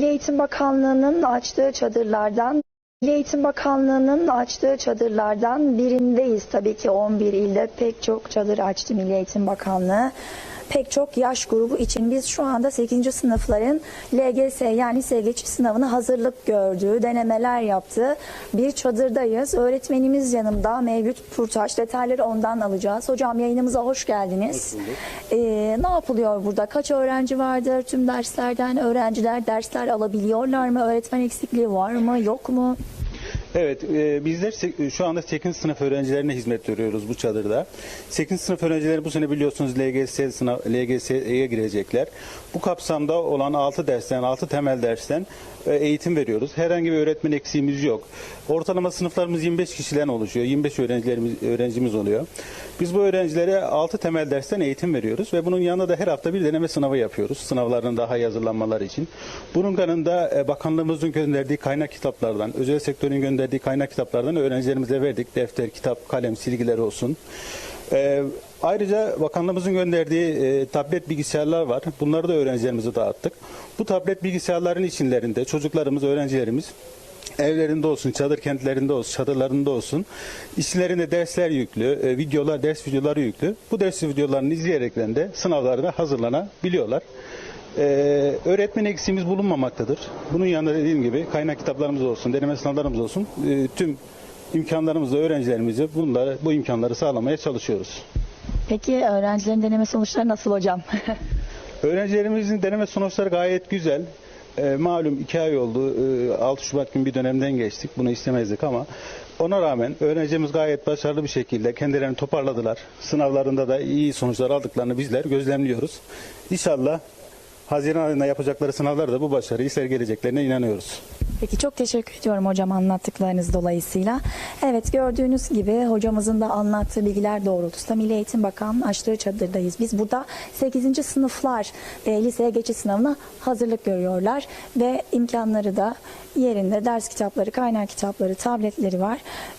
Milli Eğitim Bakanlığı'nın açtığı çadırlardan Milli Eğitim Bakanlığı'nın açtığı çadırlardan birindeyiz. Tabii ki 11 ilde pek çok çadır açtı Milli Eğitim Bakanlığı. Pek çok yaş grubu için biz şu anda 8. sınıfların LGS yani SGÇ sınavına hazırlık gördüğü, denemeler yaptığı bir çadırdayız. Öğretmenimiz yanımda mevcut Turtaş. Detayları ondan alacağız. Hocam yayınımıza hoş geldiniz. Ee, ne yapılıyor burada? Kaç öğrenci vardır? Tüm derslerden öğrenciler dersler alabiliyorlar mı? Öğretmen eksikliği var mı? Yok mu? Evet, e, bizler se- şu anda 8. sınıf öğrencilerine hizmet veriyoruz bu çadırda. 8. sınıf öğrencileri bu sene biliyorsunuz LGS sınav LGS'ye girecekler. Bu kapsamda olan 6 dersten, 6 temel dersten e, eğitim veriyoruz. Herhangi bir öğretmen eksiğimiz yok. Ortalama sınıflarımız 25 kişiden oluşuyor. 25 öğrencilerimiz öğrencimiz oluyor. Biz bu öğrencilere 6 temel dersten eğitim veriyoruz ve bunun yanında da her hafta bir deneme sınavı yapıyoruz. Sınavların daha iyi hazırlanmaları için. Bunun yanında e, bakanlığımızın gönderdiği kaynak kitaplardan, özel sektörün gönderdiği kaynak kitaplardan öğrencilerimize verdik. Defter, kitap, kalem, silgiler olsun. Ee, ayrıca bakanlığımızın gönderdiği e, tablet bilgisayarlar var. Bunları da öğrencilerimize dağıttık. Bu tablet bilgisayarların içlerinde çocuklarımız, öğrencilerimiz evlerinde olsun, çadır kentlerinde olsun, çadırlarında olsun. İçlerinde dersler yüklü, e, videolar, ders videoları yüklü. Bu ders videolarını izleyerekten de sınavlarına hazırlanabiliyorlar. Ee, öğretmen eksiğimiz bulunmamaktadır. Bunun yanında dediğim gibi kaynak kitaplarımız olsun, deneme sınavlarımız olsun. e, tüm imkanlarımızla öğrencilerimize bunları, bu imkanları sağlamaya çalışıyoruz. Peki öğrencilerin deneme sonuçları nasıl hocam? Öğrencilerimizin deneme sonuçları gayet güzel. Ee, malum iki ay oldu. Ee, 6 Şubat gün bir dönemden geçtik. Bunu istemezdik ama ona rağmen öğrencimiz gayet başarılı bir şekilde kendilerini toparladılar. Sınavlarında da iyi sonuçlar aldıklarını bizler gözlemliyoruz. İnşallah Haziran ayında yapacakları sınavlarda da bu başarıyı sergileceklerine inanıyoruz. Peki çok teşekkür ediyorum hocam anlattıklarınız dolayısıyla. Evet gördüğünüz gibi hocamızın da anlattığı bilgiler doğrultusunda Milli Eğitim Bakanlığı açtığı çadırdayız. Biz burada 8. sınıflar e, liseye geçiş sınavına hazırlık görüyorlar ve imkanları da yerinde ders kitapları, kaynak kitapları, tabletleri var.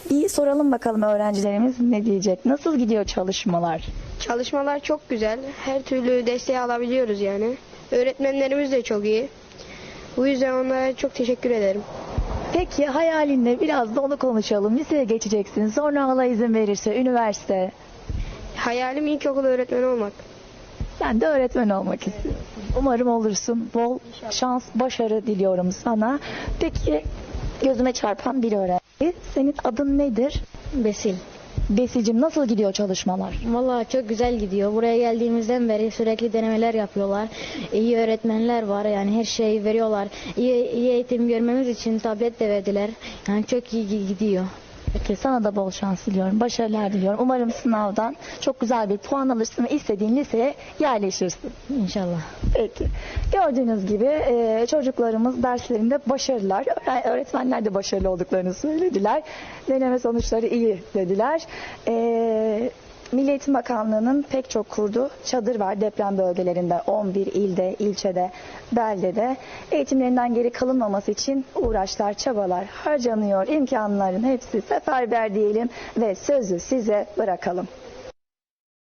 Bir soralım bakalım öğrencilerimiz ne diyecek? Nasıl gidiyor çalışmalar? Çalışmalar çok güzel. Her türlü desteği alabiliyoruz yani. Öğretmenlerimiz de çok iyi. Bu yüzden onlara çok teşekkür ederim. Peki hayalinde biraz da onu konuşalım. Liseye geçeceksin. Sonra Allah izin verirse üniversite. Hayalim ilkokul öğretmeni olmak. Sen de öğretmen olmak istiyorsun. Umarım olursun. Bol şans, başarı diliyorum sana. Peki gözüme çarpan bir öğrenci. Senin adın nedir? Besil. Besil'cim nasıl gidiyor çalışmalar? Valla çok güzel gidiyor. Buraya geldiğimizden beri sürekli denemeler yapıyorlar. İyi öğretmenler var yani her şeyi veriyorlar. İyi, iyi eğitim görmemiz için tablet de verdiler. Yani çok iyi gidiyor. Peki sana da bol şans diliyorum. Başarılar diliyorum. Umarım sınavdan çok güzel bir puan alırsın ve istediğin liseye yerleşirsin. İnşallah. Peki. Gördüğünüz gibi e, çocuklarımız derslerinde başarılar. Öğre- Öğretmenler de başarılı olduklarını söylediler. Deneme sonuçları iyi dediler. E, Milli Eğitim Bakanlığı'nın pek çok kurduğu çadır var deprem bölgelerinde 11 ilde, ilçede, beldede. Eğitimlerinden geri kalınmaması için uğraşlar, çabalar harcanıyor. İmkanların hepsi seferber diyelim ve sözü size bırakalım.